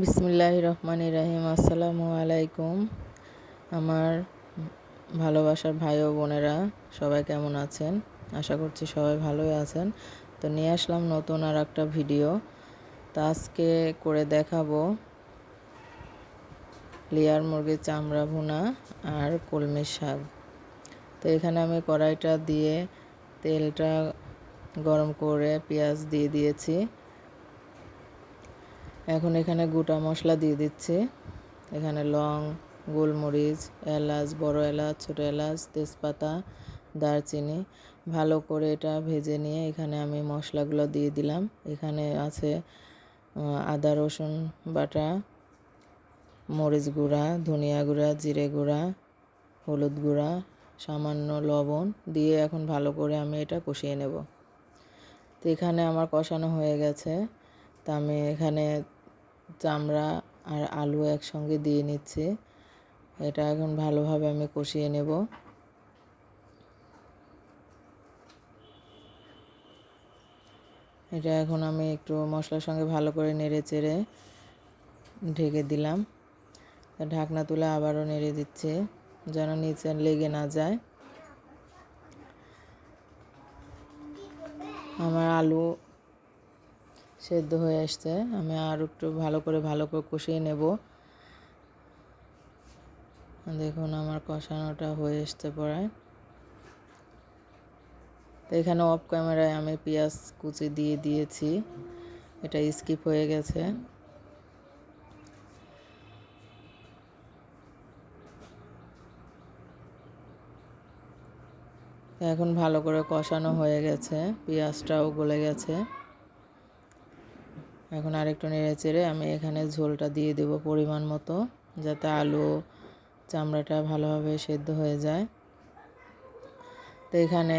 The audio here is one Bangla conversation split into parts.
বিসমুল্লাহ রহমান রাহিম। আসসালামু আলাইকুম। আমার ভালোবাসার ভাই ও বোনেরা, সবাই কেমন আছেন? আশা করছি সবাই ভালোই আছেন। তো নিয়ে আসলাম নতুন আর একটা ভিডিও। তো আজকে করে দেখাবো লেয়ার মুরগির চামড়া ভুনা আর কলমির শাক। তো এখানে আমি কড়াইটা দিয়ে তেলটা গরম করে পেঁয়াজ দিয়ে দিয়েছি। এখন এখানে গোটা মশলা দিয়ে দিচ্ছি। এখানে লং, গোলমরিচ, এলাচ, বড় এলাচ, ছোটো এলাচ, তেজপাতা, দারচিনি, ভালো করে এটা ভেজে নিয়ে এখানে আমি মশলাগুলো দিয়ে দিলাম। এখানে আছে আদা, রসুন বাটা, মরিচ গুঁড়া, ধনিয়া গুঁড়া, জিরে গুঁড়া, হলুদ গুঁড়া, সামান্য লবণ দিয়ে এখন ভালো করে আমি এটা কষিয়ে নেব। তো এখানে আমার কষানো হয়ে গেছে। তা আমি এখানে চামড়া আর আলু একসঙ্গে দিয়ে নিচ্ছি। এটা এখন ভালোভাবে আমি কষিয়ে নেব। এটা এখন আমি একটু মশলার সঙ্গে ভালো করে নেড়ে চেড়ে ঢেকে দিলাম। ঢাকনা তুলে আবারও নেড়ে দিচ্ছে যেন নিচে লেগে না যায়। আমার আলু সেদ্ধ হয়ে আসছে। আমি আর একটু ভালো করে ভালো করে কষিয়ে নেব। দেখুন আমার কষানোটা হয়ে আসতে পড়ায় তো এখানে অফ ক্যামেরায় আমি পেঁয়াজ কুচি দিয়ে দিয়েছি। এটা স্কিপ হয়ে গেছে। এখন ভালো করে কষানো হয়ে গেছে। পেঁয়াজটাও গলে গেছে। এখন আরেকটু নেড়ে চেড়ে আমি এখানে ঝোলটা দিয়ে দেব পরিমাণ মতো, যাতে আলু চামড়াটা ভালোভাবে সেদ্ধ হয়ে যায়। তো এখানে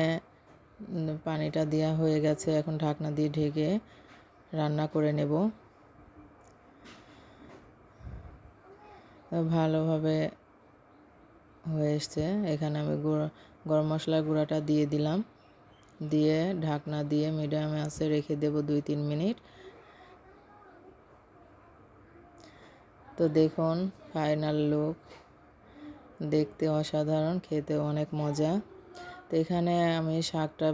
পানিটা দেওয়া হয়ে গেছে, এখন ঢাকনা দিয়ে ঢেকে রান্না করে নেব। ভালোভাবে হয়ে এসছে। এখানে আমি গরম মশলার গুঁড়াটা দিয়ে দিলাম। দিয়ে ঢাকনা দিয়ে মিডিয়ামে আছে রেখে দেব দুই তিন মিনিট। তো দেখুন ফাইনাল লুক দেখতে অসাধারণ, খেতে অনেক মজা। তো এখানে আমি শাকটা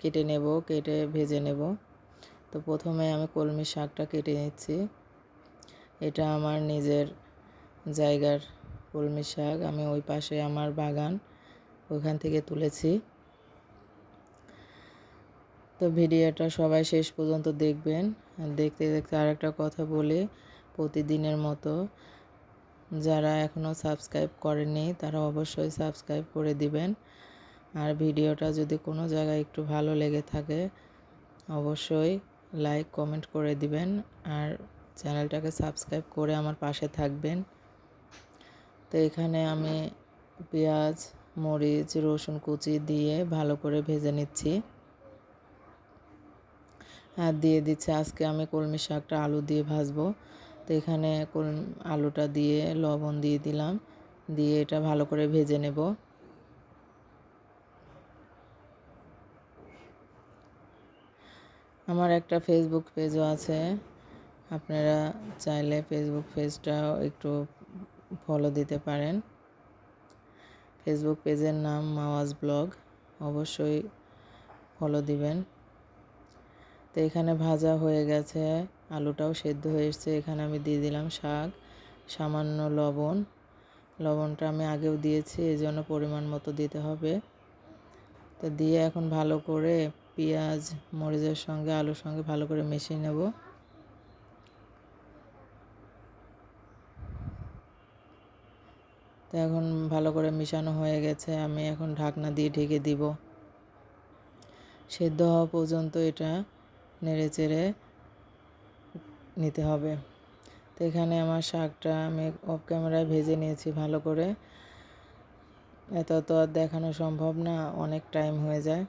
কেটে নেব, কেটে ভেজে নেব। তো প্রথমে আমি কলমি শাকটা কেটে নিচ্ছি। এটা আমার নিজের জায়গার কলমি শাক। আমি ওই পাশে আমার বাগান ওইখান থেকে তুলেছি। তো ভিডিওটা সবাই শেষ পর্যন্ত দেখবেন। দেখতে দেখতে আরেকটা কথা বলি। প্রতিদিনের মতো। যারা এখনও সাবস্ক্রাইব করেনি তারা অবশ্যই সাবস্ক্রাইব করে দিবেন। আর ভিডিওটা যদি কোনো জায়গায় একটু ভালো লেগে থাকে, অবশ্যই লাইক, কমেন্ট করে দিবেন। আর চ্যানেলটাকে সাবস্ক্রাইব করে আমার পাশে থাকবেন। তো এখানে আমি পেঁয়াজ, মরিচ, রসুন কুচি দিয়ে ভালো করে ভেজে নিচ্ছি। আর দিয়ে দিচ্ছে, আজকে আমি কলমি শাকটা আলু দিয়ে ভাজবো। তো এখানে আলুটা দিয়ে লবণ দিয়ে দিলাম। দিয়ে এটা ভালো করে ভেজে নেব। আমার একটা ফেসবুক পেজও আছে। আপনারা চাইলে ফেসবুক পেজটাও একটু ফলো দিতে পারেন। ফেসবুক পেজের নাম মাওয়াজ ব্লগ। অবশ্যই ফলো দিবেন। তো এখানে ভাজা হয়ে গেছে। আলুটাও সেদ্ধ হয়ে এসছে। এখানে আমি দিয়ে দিলাম শাক, সামান্য লবণ। লবণটা আমি আগেও দিয়েছি এই জন্য পরিমাণ মতো দিতে হবে। তো দিয়ে এখন ভালো করে পেঁয়াজ, মরিচের সঙ্গে, আলুর সঙ্গে ভালো করে মিশিয়ে নেব। তো এখন ভালো করে মিশানো হয়ে গেছে, আমি এখন ঢাকনা দিয়ে ঢেকে দিব। সেদ্ধ হওয়া পর্যন্ত এটা নেড়ে চেড়ে নিতে হবে। তো এখানে আমার শাকটা আমি অফ ক্যামেরায় ভেজে নিয়েছি ভালো করে। এত তো আর দেখানো সম্ভব না, অনেক টাইম হয়ে যায়।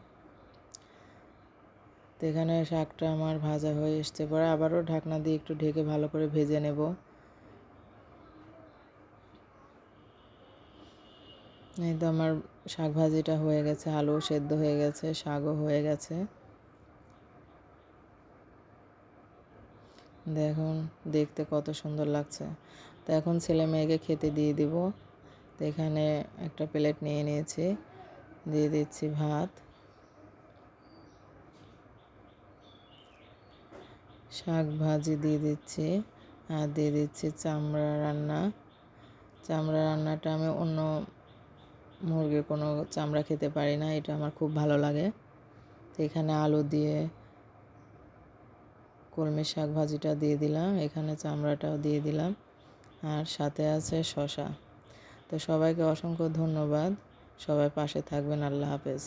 তো এখানে শাকটা আমার ভাজা হয়ে এসছে। পরে আবারও ঢাকনা দিয়ে একটু ঢেকে ভালো করে ভেজে নেব। এই তো আমার শাক ভাজিটা হয়ে গেছে, আলু সেদ্ধ হয়ে গেছে, শাকও হয়ে গেছে। দেখুন, দেখতে কত সুন্দর লাগছে। তো এখন ছেলে মেয়েকে খেতে দিয়ে দিব। তো এখানে একটা প্লেট নিয়ে নিয়েছি। দিয়ে দিচ্ছি ভাত। শাক ভাজি দিয়ে দিচ্ছি। আর দিয়ে দিচ্ছি চামড়া রান্না। চামড়া রান্নাটা আমি অন্য মুরগির কোনো চামড়া খেতে পারি না, এটা আমার খুব ভালো লাগে। তো এখানে আলু দিয়ে কলমি শাক ভাজিটা দিয়ে দিলাম, এখানে চামড়াটাও দিয়ে দিলাম, আর সাথে আছে শশা তো সবাইকে অসংখ্য ধন্যবাদ, সবাই পাশে থাকবেন, আল্লাহ হাফেজ।